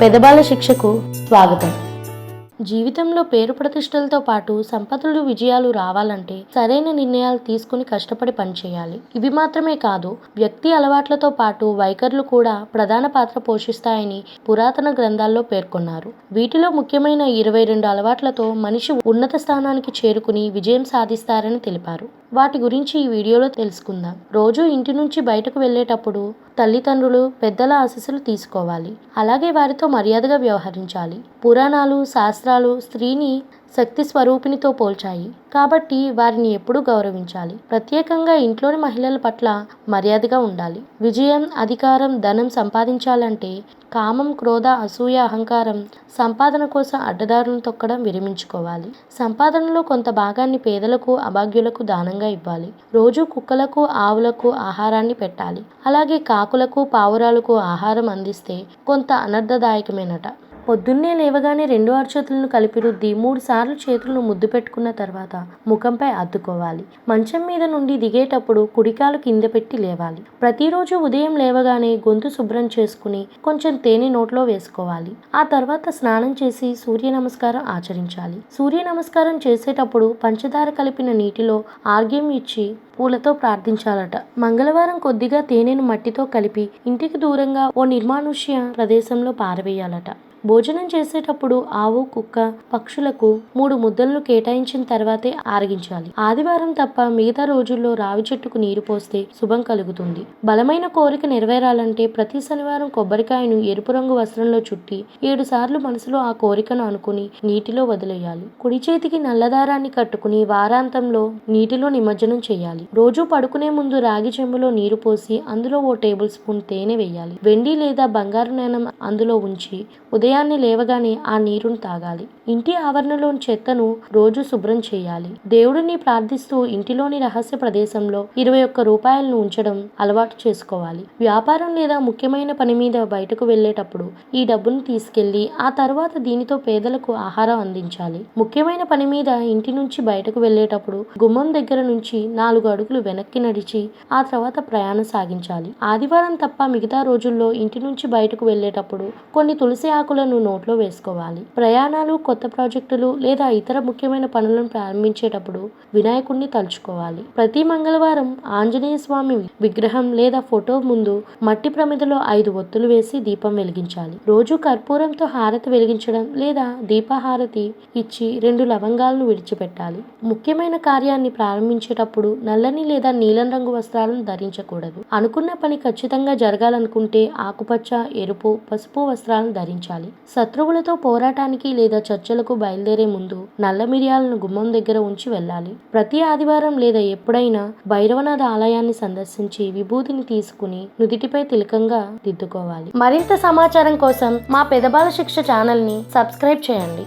పెదబాల శిక్షకు స్వాగతం. జీవితంలో పేరు ప్రతిష్టలతో పాటు సంపదలు విజయాలు రావాలంటే సరైన నిర్ణయాలు తీసుకుని కష్టపడి పనిచేయాలి. ఇవి మాత్రమే కాదు వ్యక్తి అలవాట్లతో పాటు వైఖరులు కూడా ప్రధాన పాత్ర పోషిస్తాయని పురాతన గ్రంథాల్లో పేర్కొన్నారు. వీటిలో ముఖ్యమైన ఇరవై రెండు అలవాట్లతో మనిషి ఉన్నత స్థానానికి చేరుకుని విజయం సాధిస్తారని తెలిపారు. వాటి గురించి ఈ వీడియోలో తెలుసుకుందాం. రోజు ఇంటి నుంచి బయటకు వెళ్ళేటప్పుడు తల్లిదండ్రులు పెద్దల ఆశీస్సులు తీసుకోవాలి. అలాగే వారితో మర్యాదగా వ్యవహరించాలి. పురాణాలు శాస్త్రాలు స్త్రీని శక్తి స్వరూపిణితో పోల్చాయి. కాబట్టి వారిని ఎప్పుడూ గౌరవించాలి. ప్రత్యేకంగా ఇంట్లోని మహిళల పట్ల మర్యాదగా ఉండాలి. విజయం అధికారం ధనం సంపాదించాలంటే కామం క్రోధ అసూయ అహంకారం సంపాదన కోసం అడ్డదారులను తొక్కడం విరమించుకోవాలి. సంపాదనలో కొంత భాగాన్ని పేదలకు అభాగ్యులకు దానంగా ఇవ్వాలి. రోజు కుక్కలకు ఆవులకు ఆహారాన్ని పెట్టాలి. అలాగే కాకులకు పావురాలకు ఆహారం అందిస్తే కొంత అనర్థదాయకమేనట పొద్దున్నే లేవగానే రెండు అరచేతులను కలిపి రుద్ది మూడు సార్లు చేతులను ముద్దు పెట్టుకున్న తర్వాత ముఖంపై అద్దుకోవాలి. మంచం మీద నుండి దిగేటప్పుడు కుడికాలు కింద పెట్టి లేవాలి. ప్రతిరోజు ఉదయం లేవగానే గొంతు శుభ్రం చేసుకుని కొంచెం తేనె నోట్లో వేసుకోవాలి. ఆ తర్వాత స్నానం చేసి సూర్య నమస్కారం ఆచరించాలి. సూర్య నమస్కారం చేసేటప్పుడు పంచదార కలిపిన నీటిలో ఆర్గ్యం ఇచ్చి పూలతో ప్రార్థించాలట. మంగళవారం కొద్దిగా తేనెను మట్టితో కలిపి ఇంటికి దూరంగా ఓ నిర్మానుష్య ప్రదేశంలో పారవేయాలట. భోజనం చేసేటప్పుడు ఆవు కుక్క పక్షులకు మూడు ముద్దలను కేటాయించిన తర్వాతే ఆరగించాలి. ఆదివారం తప్ప మిగతా రోజుల్లో రావి చెట్టుకు నీరు పోస్తే శుభం కలుగుతుంది. బలమైన కోరిక నెరవేరాలంటే ప్రతి శనివారం కొబ్బరికాయను ఎరుపు రంగు వస్త్రంలో చుట్టి ఏడు సార్లు మనసులో ఆ కోరికను అనుకుని నీటిలో వదిలేయాలి. కుడి చేతికి నల్లదారాన్ని కట్టుకుని వారాంతంలో నీటిలో నిమజ్జనం చేయాలి. రోజు పడుకునే ముందు రాగి చెంబులో నీరు పోసి అందులో ఓ టేబుల్ స్పూన్ తేనె వేయాలి. వెండి లేదా బంగారు నాణెం అందులో ఉంచి ఉదయం ఉదయాన్నే లేవగానే ఆ నీరును తాగాలి. ఇంటి ఆవరణలోని చెత్తను రోజు శుభ్రం చేయాలి. దేవుడిని ప్రార్థిస్తూ ఇంటిలోని రహస్య ప్రదేశంలో ఇరవై ఒక్క రూపాయలను ఉంచడం అలవాటు చేసుకోవాలి. వ్యాపారం లేదా ముఖ్యమైన పని మీద బయటకు వెళ్ళేటప్పుడు ఈ డబ్బును తీసుకెళ్ళి ఆ తర్వాత దీనితో పేదలకు ఆహారం అందించాలి. ముఖ్యమైన పని మీద ఇంటి నుంచి బయటకు వెళ్ళేటప్పుడు గుమ్మం దగ్గర నుంచి నాలుగు అడుగులు వెనక్కి నడిచి ఆ తర్వాత ప్రయాణం సాగించాలి. ఆదివారం తప్ప మిగతా రోజుల్లో ఇంటి నుంచి బయటకు వెళ్ళేటప్పుడు కొన్ని తులసి ఆకులు ఆకులను నోట్లో వేసుకోవాలి. ప్రయాణాలు కొత్త ప్రాజెక్టులు లేదా ఇతర ముఖ్యమైన పనులను ప్రారంభించేటప్పుడు వినాయకుడిని తలుచుకోవాలి. ప్రతి మంగళవారం ఆంజనేయ స్వామి విగ్రహం లేదా ఫోటో ముందు మట్టి ప్రమిదలో ఐదు ఒత్తులు వేసి దీపం వెలిగించాలి. రోజు కర్పూరంతో హారతి వెలిగించడం లేదా దీపహారతి ఇచ్చి రెండు లవంగాలను విడిచిపెట్టాలి. ముఖ్యమైన కార్యాన్ని ప్రారంభించేటప్పుడు నల్లని లేదా నీలం రంగు వస్త్రాలను ధరించకూడదు. అనుకున్న పని ఖచ్చితంగా జరగాలనుకుంటే ఆకుపచ్చ ఎరుపు పసుపు వస్త్రాలను ధరించాలి. శత్రువులతో పోరాటానికి లేదా చర్చలకు బయలుదేరే ముందు నల్ల మిరియాలను గుమ్మం దగ్గర ఉంచి వెళ్ళాలి. ప్రతి ఆదివారం లేదా ఎప్పుడైనా భైరవనాథ ఆలయాన్ని సందర్శించి విభూతిని తీసుకుని నుదిటిపై తిలకంగా దిద్దుకోవాలి. మరింత సమాచారం కోసం మా పెదబాల శిక్ష ఛానల్ని సబ్స్క్రైబ్ చేయండి.